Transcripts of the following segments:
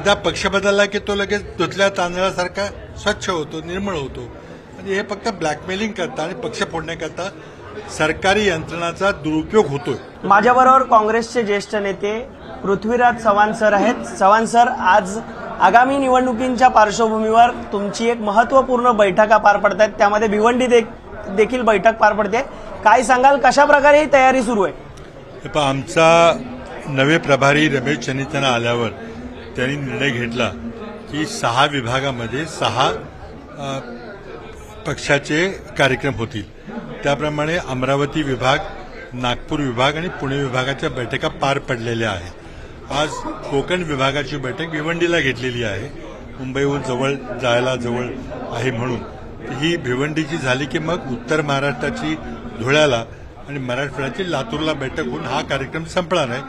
एकदा पक्ष बदलला की तो लगेच धुतल्या तांदळासारखा स्वच्छ होतो निर्मळ होतो. म्हणजे हे फक्त ब्लॅकमेलिंग करता आणि पक्ष फोडण्याकरता सरकारी यंत्रणाचा दुरुपयोग होतोय. माझ्याबरोबर काँग्रेसचे ज्येष्ठ नेते पृथ्वीराज चव्हाण सर आहेत. चव्हाण सर आज आगामी निवडणुकींच्या पार्श्वभूमीवर तुमची एक महत्त्वपूर्ण बैठका पार पडत आहेत त्यामध्ये भिवंडी दे- देखील बैठक पार पडते. काय सांगाल कशा प्रकारे ही तयारी सुरू आहे? आमचा नवे प्रभारी रमेश चनितना आल्यावर त्यांनी निर्णय घेतला की सहा विभागामध्ये सहा पक्षाचे कार्यक्रम होतील. त्याप्रमाणे अमरावती विभाग नागपूर विभाग आणि पुणे विभागाच्या बैठका पार पडलेल्या आहेत. आज कोकण विभागाची बैठक भिवंडीला घेतलेली आहे. मुंबईहून जवळ जायला जवळ आहे म्हणून. ही भिवंडीची झाली की मग उत्तर महाराष्ट्राची धुळ्याला आणि मराठवाड्याची लातूरला बैठक होऊन हा कार्यक्रम संपणार आहे.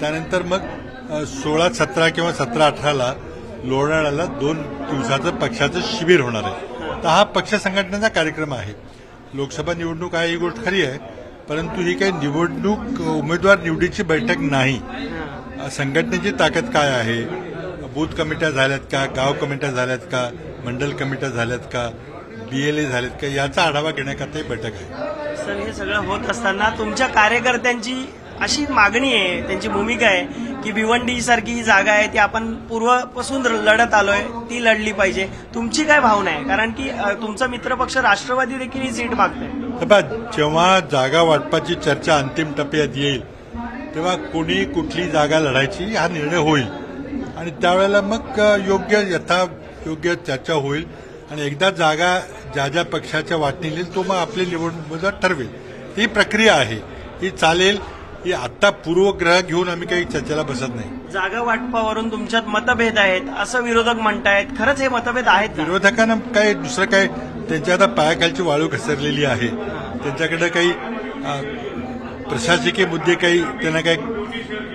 त्यानंतर मग सोळा सतरा किंवा सतरा अठराला लोणाळ्याला दोन दिवसाचं पक्षाचं शिबिर होणार आहे. तर हा पक्ष संघटनेचा कार्यक्रम आहे. लोकसभा निवडणूक आहे ही गोष्ट खरी आहे. परंतु ही काही निवडणूक उमेदवार निवडीची बैठक नाही. संघटनेची ताकद काय आहे? बूथ कमिट्या झाल्यात का? गाव कमिट्या झाल्यात का? मंडल कमिट्या झाल्यात का? बीएलए झालेत का? याचा आढावा घेण्याकरता ही बैठक आहे. सर हे सगळं होत असताना तुमच्या कार्यकर्त्यांची अशी मागणी आहे त्यांची भूमिका आहे. की भिवंडी सारखी ही जागा आहे ती आपण पूर्वपासून लढत आलोय ती लढली पाहिजे. तुमची काय भावना आहे? कारण की तुमचा मित्रपक्ष राष्ट्रवादी देखील ही सीट मागतोय. जेव्हा जागा वाटपाची चर्चा अंतिम टप्प्यात येईल तेव्हा कोणी कुठली जागा लढायची हा निर्णय होईल. आणि त्यावेळेला मग योग्य यथा योग्य चर्चा होईल. आणि एकदा जागा ज्या ज्या पक्षाच्या वाटणी येईल तो मग आपली निवडणूक ठरवेल. ही प्रक्रिया आहे. ही चालेल. ही आत्ता पूर्वग्रह घेऊन आम्ही काही चर्चेला बसत नाही. जागा वाटपावरून तुमच्यात मतभेद आहेत असं विरोधक म्हणतायत. खरंच हे मतभेद आहेत का? विरोधकांना काय दुसरं काय त्यांच्या आता पायाखालची वाळू घसरलेली आहे. त्यांच्याकडे काही अ, प्रशासकीय मुद्दे काही त्यांना काही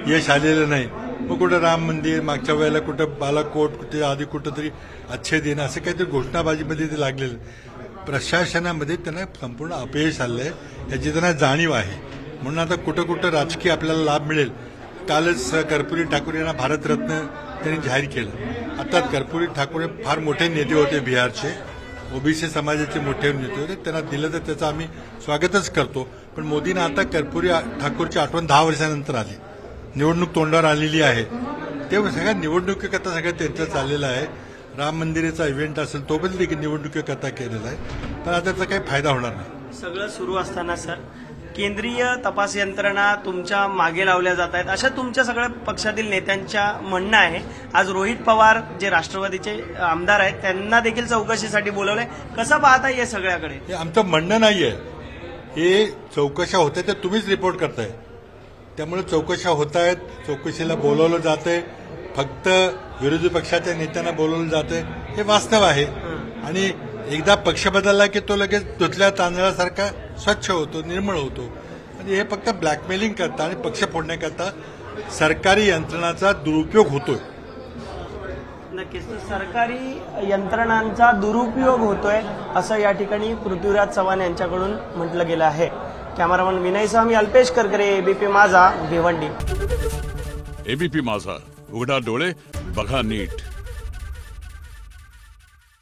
यश आलेलं नाही. मग कुठं राम मंदिर मागच्या वेळेला कुठं बालाकोट कुठे आधी कुठं तरी अच्छे दिन असं काहीतरी घोषणाबाजीमध्ये ते लागलेलं. प्रशासनामध्ये त्यांना संपूर्ण अपयश आलंय याची त्यांना जाणीव आहे. म्हणून आता कुठं कुठं राजकीय आपल्याला लाभ मिळेल. कालच कर्पुरी ठाकूर यांना भारतरत्न त्यांनी जाहीर केलं. आता कर्पुरी ठाकूर हे फार मोठे नेते होते बिहारचे. ओबीसी समाजाचे मोठे नेते होते. त्यांना दिलं तर त्याचं आम्ही स्वागतच करतो. पण मोदींना आता कर्पुरी ठाकूरची आठवण दहा वर्षानंतर आली. निवडणूक तोंडावर आलेली आहे. ते सगळ्या निवडणुकीकरता सगळं त्यांचं चाललेलं आहे. राम मंदिराचा इव्हेंट असेल तो पण देखील निवडणुकीकरता केलेला आहे. पण आता त्याचा काही फायदा होणार नाही. सगळं सुरू असताना सर केंद्रीय तपास यंत्रणा तुमच्या मागे लावल्या जात आहेत. अशा तुमच्या सगळ्या पक्षातील नेत्यांच्या म्हणणं आहे. आज रोहित पवार जे राष्ट्रवादीचे आमदार आहेत त्यांना देखील चौकशीसाठी बोलवलंय. कसं पाहता हे सगळ्याकडे? हे आमचं म्हणणं नाहीये. हे चौकशा होत ते तुम्हीच रिपोर्ट करताय. त्यामुळे चौकशा होत आहेत चौकशीला बोलवलं जातंय. फक्त विरोधी पक्षाच्या नेत्यांना बोलवलं जातंय. हे वास्तव आहे. आणि एकदा पक्ष बदलला की तो लगेच धुतल्या तांदळासारखा स्वच्छ होतो निर्मळ होतो. म्हणजे हे फक्त ब्लॅकमेलिंग करता आणि पक्ष फोडण्याकरता सरकारी यंत्रणाचा दुरुपयोग होतोय. नक्कीच. सरकारी यंत्रणांचा दुरुपयोग होतोय असं या ठिकाणी पृथ्वीराज चव्हाण यांच्याकडून म्हटलं गेलं आहे. Cameraman Vinay Swami Alpesh Karkare ABP Majha Bhiwandi. ABP माझा. उघडा डोळे बघा नीट.